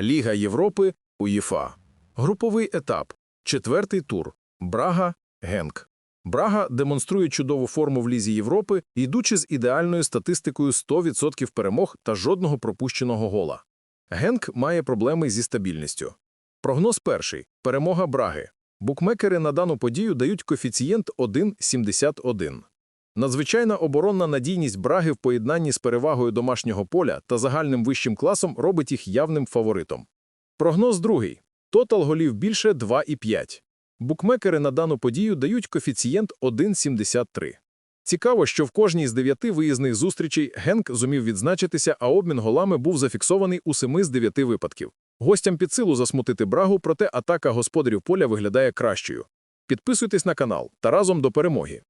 Ліга Європи УЄФА. Груповий етап. Четвертий тур. Брага, Генк. Брага демонструє чудову форму в Лізі Європи, йдучи з ідеальною статистикою 100% перемог та жодного пропущеного гола. Генк має проблеми зі стабільністю. Прогноз перший. Перемога Браги. Букмекери на дану подію дають коефіцієнт 1,71. Надзвичайна оборонна надійність Браги в поєднанні з перевагою домашнього поля та загальним вищим класом робить їх явним фаворитом. Прогноз другий. Тотал голів більше 2,5. Букмекери на дану подію дають коефіцієнт 1,73. Цікаво, що в кожній з дев'яти виїзних зустрічей Генк зумів відзначитися, а обмін голами був зафіксований у семи з дев'яти випадків. Гостям під силу засмутити Брагу, проте атака господарів поля виглядає кращою. Підписуйтесь на канал та разом до перемоги.